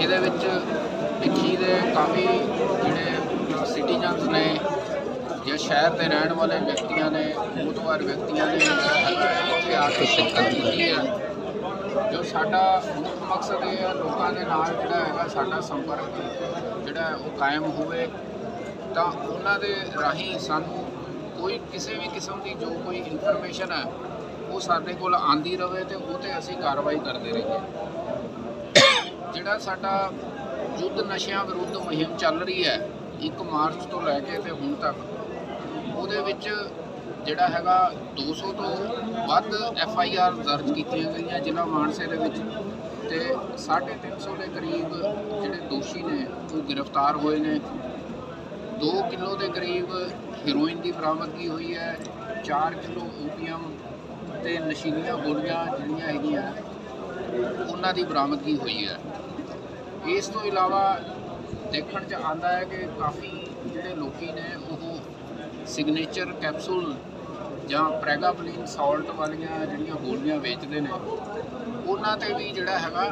ਇਹਦੇ ਵਿੱਚ ਵਿੱਕੀ ਦੇ ਕਾਫੀ ਜਿਹੜੇ ਸਿਟੀਜ਼ਨਸ ਨੇ ਜਾਂ ਸ਼ਹਿਰ ਦੇ ਰਹਿਣ ਵਾਲੇ ਵਿਅਕਤੀਆਂ ਨੇ ਬੁੱਧਵਾਰ ਵਿਅਕਤੀਆਂ ਨੇ ਜਿਹੜਾ ਹੈਗਾ ਇੱਥੇ ਆ ਕੇ ਸ਼ਿਰਕਤ ਕੀਤੀ ਹੈ। ਜੋ ਸਾਡਾ ਮੁੱਖ ਮਕਸਦ ਇਹ ਹੈ ਲੋਕਾਂ ਦੇ ਨਾਲ ਜਿਹੜਾ ਹੈਗਾ ਸਾਡਾ ਸੰਪਰਕ, ਜਿਹੜਾ ਉਹ ਕਾਇਮ ਹੋਵੇ, ਤਾਂ ਉਹਨਾਂ ਦੇ ਰਾਹੀਂ ਸਾਨੂੰ ਕੋਈ ਕਿਸੇ ਵੀ ਕਿਸਮ ਦੀ ਜੋ ਕੋਈ ਇਨਫੋਰਮੇਸ਼ਨ ਹੈ, ਉਹ ਸਾਡੇ ਕੋਲ ਆਂਦੀ ਰਹੇ ਤੇ ਉਹ ਤੇ ਅਸੀਂ ਕਾਰਵਾਈ ਕਰਦੇ ਰਹੀਏ। ਜਿਹੜਾ ਸਾਡਾ ਯੁੱਧ ਨਸ਼ਿਆਂ ਵਿਰੁੱਧ ਮੁਹਿੰਮ ਚੱਲ ਰਹੀ ਹੈ 1 ਮਾਰਚ ਤੋਂ ਲੈ ਕੇ ਤੇ ਹੁਣ ਤੱਕ, ਉਹਦੇ ਵਿੱਚ ਜਿਹੜਾ ਹੈਗਾ 200 ਤੋਂ ਵੱਧ ਐਫ ਆਈ ਆਰ ਦਰਜ ਕੀਤੀਆਂ ਗਈਆਂ ਜ਼ਿਲ੍ਹਾ ਮਾਨਸੇ ਦੇ ਵਿੱਚ ਤੇ 350 ਦੇ ਕਰੀਬ ਜਿਹੜੇ ਦੋਸ਼ੀ ਨੇ, ਉਹ ਗ੍ਰਿਫਤਾਰ ਹੋਏ ਨੇ। 2 ਕਿਲੋ ਦੇ ਕਰੀਬ ਹੀਰੋਇਨ ਦੀ ਬਰਾਮਦਗੀ ਹੋਈ ਹੈ 4 ਕਿਲੋ ਓਪੀਅਮ ਤੇ ਨਸ਼ੀਲੀਆਂ ਗੋਲੀਆਂ ਜਿਹੜੀਆਂ ਹੈਗੀਆਂ, ਉਹਨਾਂ ਦੀ ਬਰਾਮਦਗੀ ਹੋਈ ਹੈ। ਇਸ ਤੋਂ ਇਲਾਵਾ ਦੇਖਣ 'ਚ ਆਂਦਾ ਹੈ ਕਿ ਕਾਫੀ ਜਿਹੜੇ ਲੋਕੀ ਨੇ ਉਹ ਸਿਗਨੇਚਰ ਕੈਪਸੂਲ ਜਾਂ ਪ੍ਰੈਗਾਬਲਿਨ ਸਾਲਟ ਵਾਲੀਆਂ ਜਿਹੜੀਆਂ ਗੋਲੀਆਂ ਵੇਚਦੇ ਨੇ, ਉਹਨਾਂ ਤੇ ਵੀ ਜਿਹੜਾ ਹੈਗਾ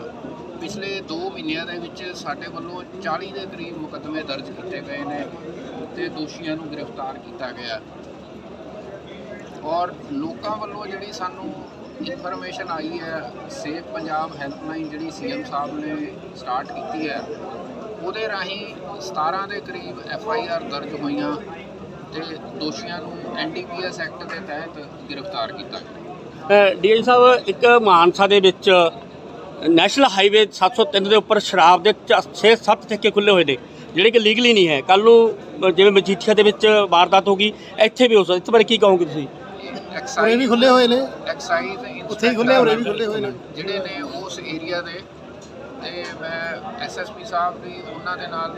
ਪਿਛਲੇ 2 ਮਹੀਨਿਆਂ ਦੇ ਵਿੱਚ ਸਾਡੇ ਵੱਲੋਂ 40 ਦੇ ਕਰੀਬ ਮੁਕੱਦਮੇ ਦਰਜ ਕੀਤੇ ਗਏ ਨੇ ਤੇ ਦੋਸ਼ੀਆਂ ਨੂੰ ਗ੍ਰਿਫਤਾਰ ਕੀਤਾ ਗਿਆ। ਔਰ ਲੋਕਾਂ ਵੱਲੋਂ ਜਿਹੜੀ ਸਾਨੂੰ ਇਨਫੋਰਮੇਸ਼ਨ ਆਈ ਹੈ, ਸੇਫ ਪੰਜਾਬ ਹੈਲਪਲਾਈਨ ਜਿਹੜੀ ਸੀਐਮ ਸਾਹਿਬ ਨੇ ਸਟਾਰਟ ਕੀਤੀ ਹੈ, ਉਹਦੇ ਰਾਹੀਂ 17 ਦੇ ਕਰੀਬ ਐਫ ਆਈ ਆਰ ਦਰਜ ਹੋਈਆਂ ਤੇ ਦੋਸ਼ੀਆਂ ਨੂੰ ਐਨਡੀਪੀਐਸ ਐਕਟ ਦੇ ਤਹਿਤ ਗ੍ਰਿਫਤਾਰ ਕੀਤਾ ਗਿਆ। ਡੀਐਨ ਸਾਹਿਬ, ਇੱਕ ਮਾਨਸਾ ਦੇ ਵਿੱਚ ਨੈਸ਼ਨਲ ਹਾਈਵੇ 703 ਦੇ ਉੱਪਰ ਸ਼ਰਾਬ ਦੇ 6-7 ਠੇਕੇ ਖੁੱਲੇ ਹੋਏ ਨੇ, ਜਿਹੜੇ ਕਿ ਲੀਗਲੀ ਨਹੀਂ ਹੈ। ਕੱਲ ਨੂੰ ਜਿਵੇਂ ਮਜੀਠੀਆ ਦੇ ਵਿੱਚ ਵਾਰਦਾਤ ਹੋ ਗਈ, ਇੱਥੇ ਵੀ ਹੋ ਸਕਦਾ। ਇਸ ਬਾਰੇ ਕੀ ਕਹੋਗੇ ਤੁਸੀਂ? ਉਰੇ ਵੀ ਖੁੱਲੇ ਹੋਏ ਨੇ। ਐਕਸਾਈਜ਼ ਉੱਥੇ ਹੀ ਖੁੱਲੇ ਵੀ ਹੋਏ ਨੇ। ਜਿਹੜੇ ਨੇ ਉਸ ਏਰੀਆ ਦੇ ਤੇ ਮੈਂ ਐਸਐਸਪੀ ਸਾਹਿਬ ਦੀ ਉਹਨਾਂ ਦੇ ਨਾਲ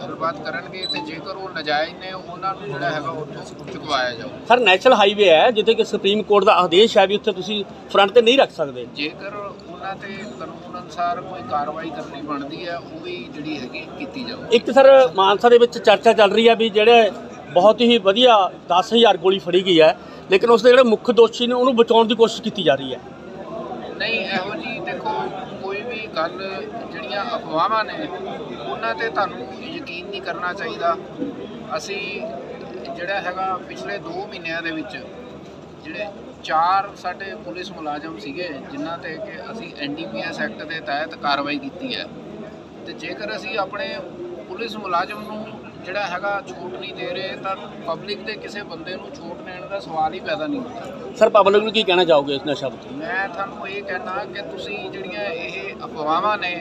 ਗੱਲਬਾਤ ਕਰਨਗੇ ਤੇ ਜੇਕਰ ਉਹ ਨਜਾਇਜ਼ ਨੇ ਉਹਨਾਂ ਨੂੰ ਜਿਹੜਾ ਹੈਗਾ ਉੱਥੋਂ ਚੁਕਵਾਇਆ ਜਾਊ। ਸਰ ਨੈਸ਼ਨਲ ਹਾਈਵੇ ਹੈ ਜਿੱਥੇ ਕਿ ਸੁਪਰੀਮ ਕੋਰਟ ਦਾ ਆਦੇਸ਼ ਹੈ ਵੀ ਉੱਥੇ ਤੁਸੀਂ ਫਰੰਟ ਤੇ ਨਹੀਂ ਰੱਖ ਸਕਦੇ। ਜੇਕਰ ਉਹਨਾਂ ਤੇ ਕਾਨੂੰਨ ਅਨੁਸਾਰ ਕੋਈ ਕਾਰਵਾਈ ਕਰਨੀ ਬਣਦੀ ਹੈ ਉਹ ਵੀ ਜਿਹੜੀ ਹੈਗੀ ਕੀਤੀ ਜਾਊ ਇੱਕ ਸਰ ਮਾਨਸਾ ਦੇ ਵਿੱਚ ਚਰਚਾ ਚੱਲ ਰਹੀ ਹੈ ਵੀ ਜਿਹੜੇ ਬਹੁਤ ਹੀ ਵਧੀਆ 10000 ਗੋਲੀ ਫੜੀ ਗਈ ਹੈ ਲੇਕਿਨ ਉਸ ਦੇ ਜਿਹੜੇ ਮੁੱਖ ਦੋਸ਼ੀ ਨੇ ਉਹਨੂੰ ਬਚਾਉਣ ਦੀ ਕੋਸ਼ਿਸ਼ ਕੀਤੀ ਜਾ ਰਹੀ ਹੈ। ਨਹੀਂ, ਇਹੋ ਜੀ ਦੇਖੋ, ਕੋਈ ਵੀ ਗੱਲ ਜਿਹੜੀਆਂ ਅਫਵਾਹਾਂ ਨੇ, ਉਹਨਾਂ ਤੇ ਤੁਹਾਨੂੰ ਯਕੀਨ ਨਹੀਂ ਕਰਨਾ ਚਾਹੀਦਾ। ਅਸੀਂ ਜਿਹੜਾ ਹੈਗਾ, ਪਿਛਲੇ 2 ਮਹੀਨਿਆਂ ਦੇ ਵਿੱਚ ਜਿਹੜੇ ਚਾਰ ਸਾਡੇ ਪੁਲਿਸ ਮੁਲਾਜ਼ਮ ਸੀਗੇ, ਜਿਨ੍ਹਾਂ ਤੇ ਕਿ ਅਸੀਂ ਐਨਡੀਪੀਐਸ ਐਕਟ ਦੇ ਤਹਿਤ ਕਾਰਵਾਈ ਕੀਤੀ ਹੈ। ਤੇ ਜੇਕਰ ਅਸੀਂ ਆਪਣੇ ਪੁਲਿਸ ਮੁਲਾਜ਼ਮ ਨੂੰ ਜਿਹੜਾ ਹੈਗਾ ਛੂਟ ਨਹੀਂ ਦੇ ਰਹੇ ਤਾਂ ਪਬਲਿਕ ਦੇ ਕਿਸੇ ਬੰਦੇ ਨੂੰ ਛੂਟ ਦੇਣ ਦਾ ਸਵਾਲ ਹੀ ਪੈਦਾ ਨਹੀਂ ਹੁੰਦਾ। ਸਰ ਪਬਲਿਕ ਨੂੰ ਕੀ ਕਹਿਣਾ ਚਾਹੋਗੇ ਇਸ ਨਸ਼ਾ ਬਾਰੇ ਮੈਂ ਤੁਹਾਨੂੰ ਇਹ ਕਹਿਣਾ ਕਿ ਤੁਸੀਂ ਜਿਹੜੀਆਂ ਇਹ ਅਫਵਾਹਾਂ ਨੇ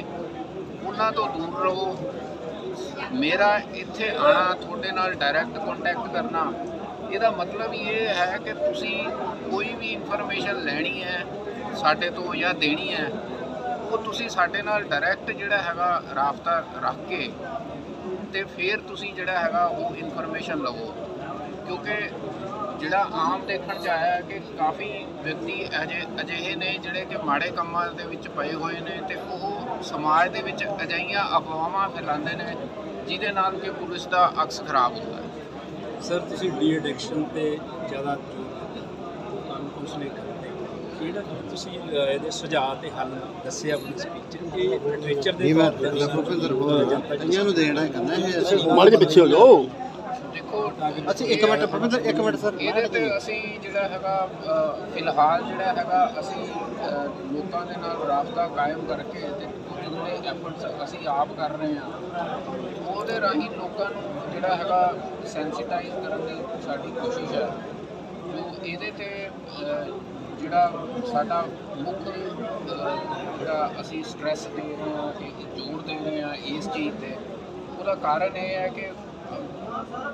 ਉਹਨਾਂ ਤੋਂ ਦੂਰ ਰਹੋ। ਮੇਰਾ ਇੱਥੇ ਆਣਾ ਤੁਹਾਡੇ ਨਾਲ ਡਾਇਰੈਕਟ ਕੰਟੈਕਟ ਕਰਨਾ ਇਹਦਾ ਮਤਲਬ ਇਹ ਹੈ ਕਿ ਤੁਸੀਂ ਕੋਈ ਵੀ ਇਨਫੋਰਮੇਸ਼ਨ ਲੈਣੀ ਹੈ ਸਾਡੇ ਤੋਂ ਜਾਂ ਦੇਣੀ ਹੈ ਉਹ ਤੁਸੀਂ ਸਾਡੇ ਨਾਲ ਡਾਇਰੈਕਟ ਜਿਹੜਾ ਹੈਗਾ ਰਾਬਤਾ ਰੱਖ ਕੇ ਤੇ ਫਿਰ ਤੁਸੀਂ ਜਿਹੜਾ ਹੈਗਾ ਉਹ ਇਨਫੋਰਮੇਸ਼ਨ ਲਵੋ। ਕਿਉਂਕਿ ਜਿਹੜਾ ਆਮ ਦੇਖਣ ਚ ਆਇਆ ਕਿ ਕਾਫੀ ਵਿਅਕਤੀ ਅਜੇ, ਅਜਿਹੇ ਨੇ ਜਿਹੜੇ ਕਿ ਮਾੜੇ ਕੰਮਾਂ ਦੇ ਵਿੱਚ ਪਏ ਹੋਏ ਨੇ ਤੇ ਉਹ ਸਮਾਜ ਦੇ ਵਿੱਚ ਅਜਿਹੀਆਂ ਅਫਵਾਹਾਂ ਫੈਲਾਉਂਦੇ ਨੇ ਜਿਹਦੇ ਨਾਲ ਕਿ ਪੁਲਿਸ ਦਾ ਅਕਸ ਖਰਾਬ ਹੁੰਦਾ ਹੈ। ਸਰ ਤੁਸੀਂ ਡੀ ਐਡਿਕਸ਼ਨ ਤੇ ਜ਼ਿਆਦਾ ਜ਼ੋਰ ਦਿੰਦੇ ਤੁਹਾਨੂੰ ਕੁਝ ਨਹੀਂ ਕਿਹੜਾ ਤੁਸੀਂ ਇਹਦੇ ਸੁਝਾਅ ਤੇ ਹੱਲ ਦੱਸੇ ਆਪਣੀ ਸਪੀਚ ਇਹ ਲਿਟਰੇਚਰ ਦੇ ਭੁਪਿੰਦਰ ਬੋਲ ਜਨਤਾ ਨੂੰ ਦੇਣਾ ਕਹਿੰਦਾ ਇਹ ਅਸੀਂ ਮਾੜੇ ਜਿਹੇ ਪਿੱਛੇ ਹੋ ਜਾਓ। ਦੇਖੋ ਅਸੀਂ ਇੱਕ ਮਿੰਟ ਭੁਪਿੰਦਰ ਇੱਕ ਮਿੰਟ ਸਰ ਇਹਦੇ ਤੇ ਅਸੀਂ ਜਿਹੜਾ ਹੈਗਾ ਫਿਲਹਾਲ ਜਿਹੜਾ ਹੈਗਾ ਅਸੀਂ ਲੋਕਾਂ ਦੇ ਨਾਲ ਰਾਬਤਾ ਕਾਇਮ ਕਰਕੇ ਤੇ ਜਿਹੜੇ ਐਫਰਟਸ ਅਸੀਂ ਆਪ ਕਰ ਰਹੇ ਹਾਂ। ਉਹਦੇ ਰਾਹੀਂ ਲੋਕਾਂ ਨੂੰ ਜਿਹੜਾ ਹੈਗਾ ਸੈਂਸਿਟਾਈਜ਼ ਕਰਨ ਦੀ ਸਾਡੀ ਕੋਸ਼ਿਸ਼ ਹੈ। ਇਹਦੇ ਤੇ ਜਿਹੜਾ ਸਾਡਾ ਮੁੱਖ ਜਿਹੜਾ ਅਸੀਂ ਸਟ੍ਰੈਸ ਦੇ ਰਹੇ ਹਾਂ ਕਿ ਜ਼ੋਰ ਦੇ ਰਹੇ ਹਾਂ ਇਸ ਚੀਜ਼ ਤੇ, ਉਹਦਾ ਕਾਰਨ ਇਹ ਹੈ ਕਿ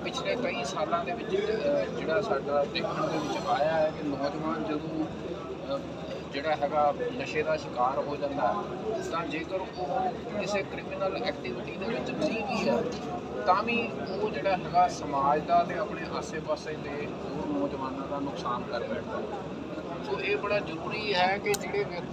ਪਿਛਲੇ ਕਈ ਸਾਲਾਂ ਦੇ ਵਿੱਚ ਜਿਹੜਾ ਸਾਡਾ ਦੇਖਣ ਦੇ ਵਿੱਚ ਆਇਆ ਹੈ ਕਿ ਨੌਜਵਾਨ ਜਦੋਂ ਜਿਹੜਾ ਹੈਗਾ ਨਸ਼ੇ ਦਾ ਸ਼ਿਕਾਰ ਹੋ ਜਾਂਦਾ ਤਾਂ ਜੇਕਰ ਉਹ ਕਿਸੇ ਕ੍ਰਿਮੀਨਲ ਐਕਟੀਵਿਟੀ ਦੇ ਵਿੱਚ ਨਹੀਂ ਵੀ ਹੈ, ਤਾਂ ਵੀ ਉਹ ਜਿਹੜਾ ਹੈਗਾ ਸਮਾਜ ਦਾ ਤੇ ਆਪਣੇ ਆਸੇ-ਪਾਸੇ ਦੇ ਹੋਰ ਨੌਜਵਾਨਾਂ ਦਾ ਨੁਕਸਾਨ ਕਰ ਬੈਠਦਾ ਸੋ ਇਹ ਬੜਾ ਜ਼ਰੂਰੀ ਹੈ ਕਿ ਜਿਹੜੇ ਵਿਅਕਤੀ